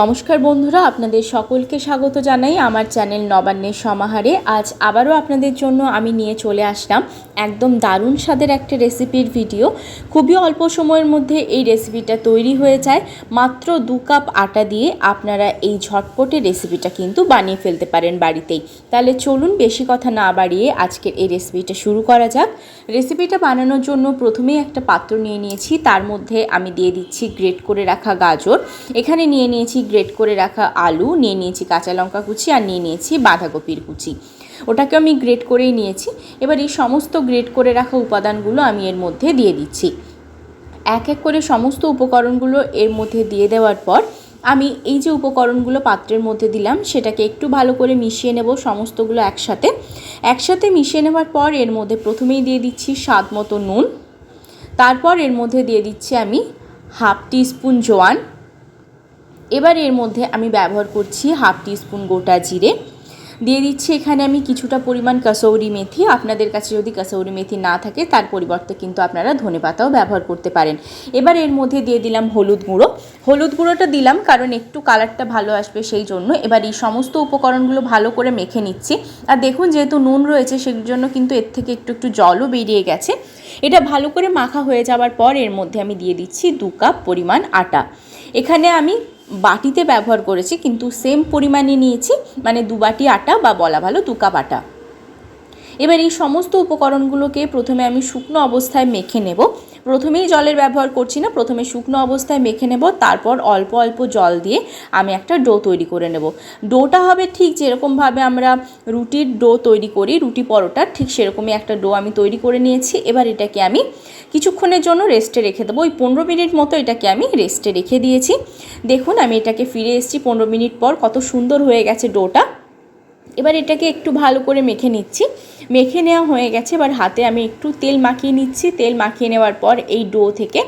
নমস্কার বন্ধুরা, আপনাদের সকলকে স্বাগত জানাই আমার চ্যানেল নবান্নের সমাহারে। আজ আবারও আপনাদের জন্য আমি নিয়ে চলে আসলাম একদম দারুণ স্বাদের একটা রেসিপির ভিডিও। খুবই অল্প সময়ের মধ্যে এই রেসিপিটা তৈরি হয়ে যায়। মাত্র দু কাপ আটা দিয়ে আপনারা এই ঝটপটে রেসিপিটা কিন্তু বানিয়ে ফেলতে পারেন বাড়িতেই। তাহলে চলুন বেশি কথা না বাড়িয়ে আজকের এই রেসিপিটা শুরু করা যাক। রেসিপিটা বানানোর জন্য প্রথমেই একটা পাত্র নিয়ে নিয়েছি। তার মধ্যে আমি দিয়ে দিচ্ছি গ্রেট করে রাখা গাজর। এখানে নিয়ে নিয়েছি গ্রেট করে রাখা আলু, নিয়ে নিয়েছি কাঁচা লঙ্কা কুচি আর নিয়ে নিয়েছি বাঁধাকপির কুচি। ওটাকে আমি গ্রেট করেই নিয়েছি। এবার এই সমস্ত গ্রেট করে রাখা উপাদানগুলো আমি এর মধ্যে দিয়ে দিচ্ছি। এক এক করে সমস্ত উপকরণগুলো এর মধ্যে দিয়ে দেওয়ার পর আমি এই যে উপকরণগুলো পাত্রের মধ্যে দিলাম, সেটাকে একটু ভালো করে মিশিয়ে নেব সমস্তগুলো একসাথে। একসাথে মিশিয়ে নেওয়ার পর এর মধ্যে প্রথমেই দিয়ে দিচ্ছি স্বাদ মতো নুন। তারপর এর মধ্যে দিয়ে দিচ্ছি আমি হাফ টিস্পুন জোয়ান। এবার এর মধ্যে আমি ব্যবহার করছি হাফ টিস্পুন গোটা জিরে। দিয়ে দিচ্ছি, এখানে আমি কিছুটা পরিমাণ কাসৌরি মেথি। আপনাদের কাছে যদি কাসৌরি মেথি না থাকে, তার পরিবর্তে কিন্তু আপনারা ধনে পাতাও ব্যবহার করতে পারেন। এবার এর মধ্যে দিয়ে দিলাম হলুদ গুঁড়ো। হলুদ গুঁড়োটা দিলাম কারণ একটু কালারটা ভালো আসবে সেই জন্য। এবার এই সমস্ত উপকরণগুলো ভালো করে মেখে নিচ্ছি। আর দেখুন, যেহেতু নুন রয়েছে সেই জন্য কিন্তু এর থেকে একটু একটু জলও বেরিয়ে গেছে। এটা ভালো করে মাখা হয়ে যাওয়ার পর এর মধ্যে আমি দিয়ে দিচ্ছি দু কাপ পরিমাণ আটা। এখানে আমি বাটিতে ব্যবহার করেছি, কিন্তু সেম পরিমাণে নিয়েছি মানে দু বাটি আটা বা বলা ভালো দু কাপ আটা। এবার এই সমস্ত উপকরণগুলোকে প্রথমে আমি শুকনো অবস্থায় মেখে নেব। প্রথমেই জলের ব্যবহার করছি না, প্রথমে শুকনো অবস্থায় মেখে নেব, তারপর অল্প অল্প জল দিয়ে আমি একটা ডো তৈরি করে নেব। ডোটা হবে ঠিক যেরকমভাবে আমরা রুটির ডো তৈরি করি, রুটি পরোটার ঠিক সেরকমই একটা ডো আমি তৈরি করে নিয়েছি। এবার এটাকে আমি কিছুক্ষণের জন্য রেস্টে রেখে দেবো। ওই পনেরো মিনিট মতো এটাকে আমি রেস্টে রেখে দিয়েছি। দেখুন, আমি এটাকে ফিরে এসেছি পনেরো মিনিট পর, কত সুন্দর হয়ে গেছে ডোটা। এবার এটাকে একটু ভালো করে মেখে নিচ্ছি। মেখে নেওয়া হয়ে গেছে, এবার হাতে আমি একটু তেল মাখিয়ে নিচ্ছি। তেল মাখিয়ে নেওয়ার পর এই ডো থেকে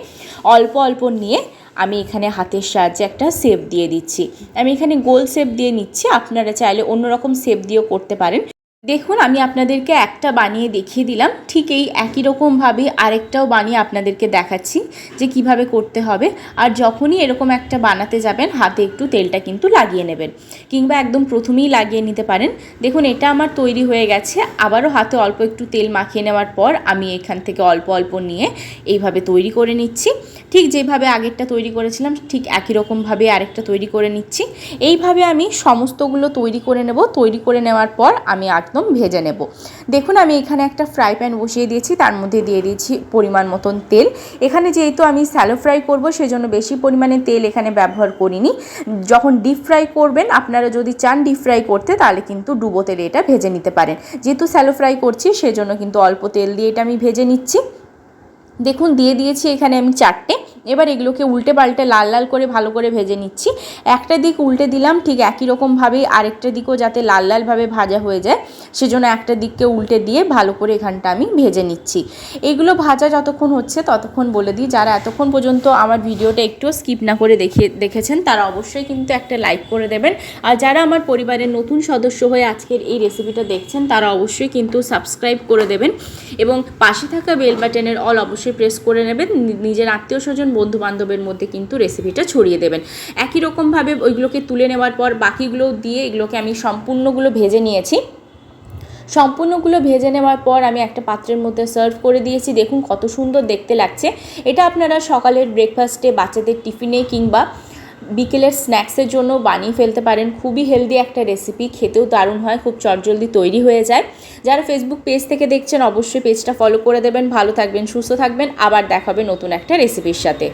অল্প অল্প নিয়ে আমি এখানে হাতের সাহায্যে একটা শেপ দিয়ে দিচ্ছি। আমি এখানে গোল শেপ দিয়ে নিচ্ছি, আপনারা চাইলে অন্যরকম শেপ দিয়েও করতে পারেন। দেখুন, আমি আপনাদেরকে একটা বানিয়ে দেখিয়ে দিলাম। ঠিক এই একই রকমভাবে আরেকটাও বানিয়ে আপনাদেরকে দেখাচ্ছি যে কীভাবে করতে হবে। আর যখনই এরকম একটা বানাতে যাবেন, হাতে একটু তেলটা কিন্তু লাগিয়ে নেবেন। কিংবা একদম প্রথমেই লাগিয়ে নিতে পারেন। দেখুন, এটা আমার তৈরি হয়ে গেছে। আবারও হাতে অল্প একটু তেল মাখিয়ে নেওয়ার পর আমি এখান থেকে অল্প অল্প নিয়ে এইভাবে তৈরি করে নিচ্ছি। ঠিক যেভাবে আগেরটা তৈরি করেছিলাম, ঠিক একই রকমভাবে আরেকটা তৈরি করে নিচ্ছি। এইভাবে আমি সমস্তগুলো তৈরি করে নেব। তৈরি করে নেওয়ার পর আমি একদম ভেজে নেব। দেখুন, আমি এখানে একটা ফ্রাই প্যান বসিয়ে দিয়েছি, তার মধ্যে দিয়ে দিয়েছি পরিমাণ মতন তেল। এখানে যেহেতু আমি স্যালো ফ্রাই করব, সেজন্য বেশি পরিমাণে তেল এখানে ব্যবহার করিনি। যখন ডিপ ফ্রাই করবেন, আপনারা যদি চান ডিপ ফ্রাই করতে, তাহলে কিন্তু ডুবো তেলে এটা ভেজে নিতে পারেন। যেহেতু স্যালো ফ্রাই করছি, সেজন্য কিন্তু অল্প তেল দিয়ে এটা আমি ভেজে নিচ্ছি। দেখুন, দিয়ে দিয়েছি এখানে আমি চারটে এবার এগুলোকে উল্টে পাল্টে লাল লাল করে ভালো করে ভেজে নিচ্ছি। একটা দিক উল্টে দিলাম, ঠিক একই রকমভাবেই আরেকটা দিকও যাতে লাল লালভাবে ভাজা হয়ে যায়, সেজন্য একটা দিককে উল্টে দিয়ে ভালো করে এখানটা আমি ভেজে নিচ্ছি। এগুলো ভাজা যতক্ষণ হচ্ছে ততক্ষণ বলে দিই, যারা এতক্ষণ পর্যন্ত আমার ভিডিওটা একটু স্কিপ না করে দেখে, দেখেছেন, তারা অবশ্যই কিন্তু একটা লাইক করে দেবেন। আর যারা আমার পরিবারের নতুন সদস্য হয়ে আজকের এই রেসিপিটা দেখছেন, তারা অবশ্যই কিন্তু সাবস্ক্রাইব করে দেবেন এবং পাশে থাকা বেল বাটনের অল অবশ্যই প্রেস করে নেবেন। নিজের আত্মীয় স্বজন বন্ধু বান্ধবের মধ্যে কিন্তু রেসিপিটা ছড়িয়ে দেবেন। একই রকমভাবে ওইগুলোকে তুলে নেওয়ার পর বাকিগুলো দিয়ে এগুলোকে আমি সম্পূর্ণগুলো ভেজে নিয়েছি। সম্পূর্ণগুলো ভেজে নেওয়ার পর আমি একটা পাত্রের মধ্যে সার্ভ করে দিয়েছি। দেখুন কত সুন্দর দেখতে লাগছে। এটা আপনারা সকালের ব্রেকফাস্টে বাচ্চাদের টিফিনে কিংবা বিকেলের স্ন্যাক্সের জন্য বানিয়ে ফেলতে পারেন। খুবই হেলদি একটা রেসিপি খেতেও দারুণ হয়, খুব চটজলদি তৈরি হয়ে যায়। যারা ফেসবুক পেজ থেকে দেখছেন, অবশ্যই পেজটা ফলো করে দেবেন। ভালো থাকবেন, সুস্থ থাকবেন। আবার দেখাবে নতুন একটা রেসিপির সাথে।